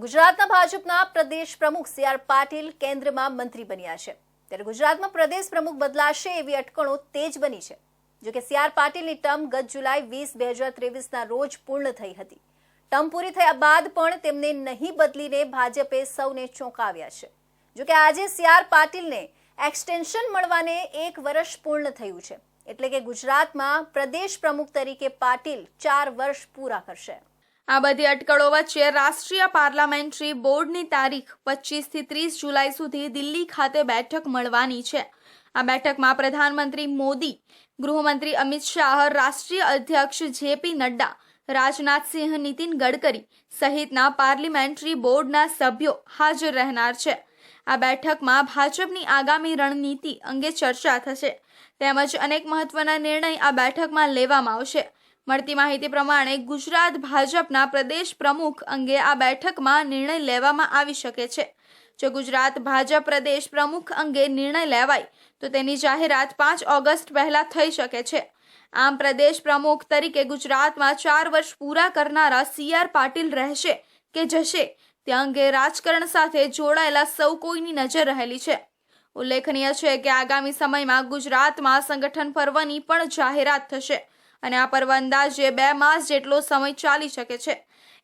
ગુજરાતના ભાજપના પ્રદેશ પ્રમુખ સી આર પાટીલ કેન્દ્રમાં મંત્રી બન્યા છે. ત્યારે ગુજરાતમાં પ્રદેશ પ્રમુખ બદલાશે એવી અટકણો તેજ બની છે. જોકે સી આર પાટીલની ટર્મ ગત જુલાઈ વીસ, બે હજાર ત્રેવીસના રોજ પૂર્ણ થઈ હતી. ટર્મ પૂરી થયા બાદ પણ તેમને નહીં બદલીને ભાજપે સૌને ચોંકાવ્યા છે. જોકે આજે સી આર પાટીલને એક્સટેન્શન મળવાને એક વર્ષ પૂર્ણ થયું છે. એટલે કે ગુજરાતમાં પ્રદેશ પ્રમુખ તરીકે પાટીલ ચાર વર્ષ પૂરા કરશે. આ બધી અટકળો વચ્ચે રાષ્ટ્રીય પાર્લામેન્ટરી બોર્ડની તારીખ પચીસથી ત્રીસ જુલાઈ સુધી દિલ્હી ખાતે બેઠક મળવાની છે. આ બેઠકમાં પ્રધાનમંત્રી મોદી, ગૃહમંત્રી અમિત શાહ, રાષ્ટ્રીય અધ્યક્ષ જેપી નડ્ડા રાજનાથસિંહ નીતિન ગડકરી સહિતના પાર્લિમેન્ટરી બોર્ડના સભ્યો હાજર રહેનાર છે. આ બેઠકમાં ભાજપની આગામી રણનીતિ અંગે ચર્ચા થશે. તેમજ અનેક મહત્વના નિર્ણય આ બેઠકમાં લેવામાં આવશે. મળતી માહિતી પ્રમાણે ગુજરાત ભાજપના પ્રદેશ પ્રમુખ અંગે આ બેઠકમાં નિર્ણય લેવામાં આવી શકે છે. જો ગુજરાત ભાજપ પ્રદેશ પ્રમુખ અંગે નિર્ણય લેવાય, તો તેની જાહેરાત પાંચ ઓગસ્ટ પહેલા થઈ શકે છે. આમ પ્રદેશ પ્રમુખ તરીકે ગુજરાતમાં ચાર વર્ષ પૂરા કરનારા સી આર પાટીલ રહેશે કે જશે, તે અંગે રાજકારણ સાથે જોડાયેલા સૌ કોઈની નજર રહેલી છે. ઉલ્લેખનીય છે કે આગામી સમયમાં ગુજરાતમાં સંગઠન પર્વની પણ જાહેરાત થશે. અને આ પર્વ અંદાજે બે માસ જેટલો સમય ચાલી શકે છે.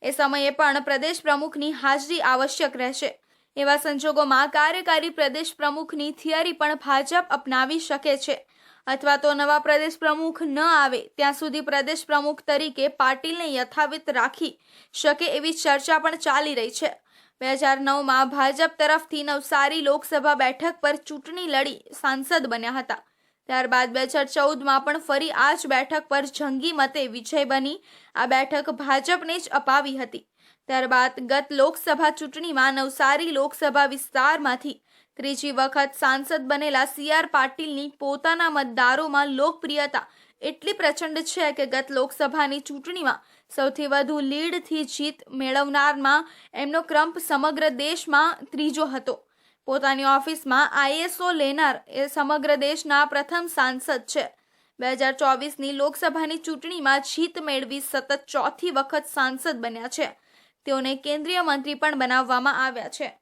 એ સમયે પણ પ્રદેશ પ્રમુખની હાજરી આવશ્યક રહેશે. એવા સંજોગોમાં કાર્યકારી પ્રદેશ પ્રમુખની થિયરી પણ ભાજપ અપનાવી શકે છે. અથવા તો નવા પ્રદેશ પ્રમુખ ન આવે, ત્યાં સુધી પ્રદેશ પ્રમુખ તરીકે પાટીલને યથાવિત રાખી શકે એવી ચર્ચા પણ ચાલી રહી છે. બે હજાર નવમાં ભાજપ તરફથી નવસારી લોકસભા બેઠક પર ચૂંટણી લડી સાંસદ બન્યા હતા. ત્યારબાદ બે હજાર ચૌદમાં પણ ફરી આ જ બેઠક પર જંગી મતે વિજય બની. આ બેઠક ભાજપને જ અપાવી હતી. ત્યારબાદ ગત લોકસભા ચૂંટણીમાં નવસારી લોકસભા વિસ્તારમાંથી ત્રીજી વખત સાંસદ બનેલા સી આર પાટીલની પોતાના મતદારોમાં લોકપ્રિયતા એટલી પ્રચંડ છે કે ગત લોકસભાની ચૂંટણીમાં સૌથી વધુ લીડથી જીત મેળવનારમાં એમનો ક્રમ સમગ્ર દેશમાં ત્રીજો હતો. પોતાની ઓફિસમાં આઈએસઓ લેનાર એ સમગ્ર દેશના પ્રથમ સાંસદ છે. બે હજાર ચોવીસની લોકસભાની ચૂંટણીમાં જીત મેળવી સતત ચોથી વખત સાંસદ બન્યા છે. તેઓને કેન્દ્રીય મંત્રી પણ બનાવવામાં આવ્યા છે.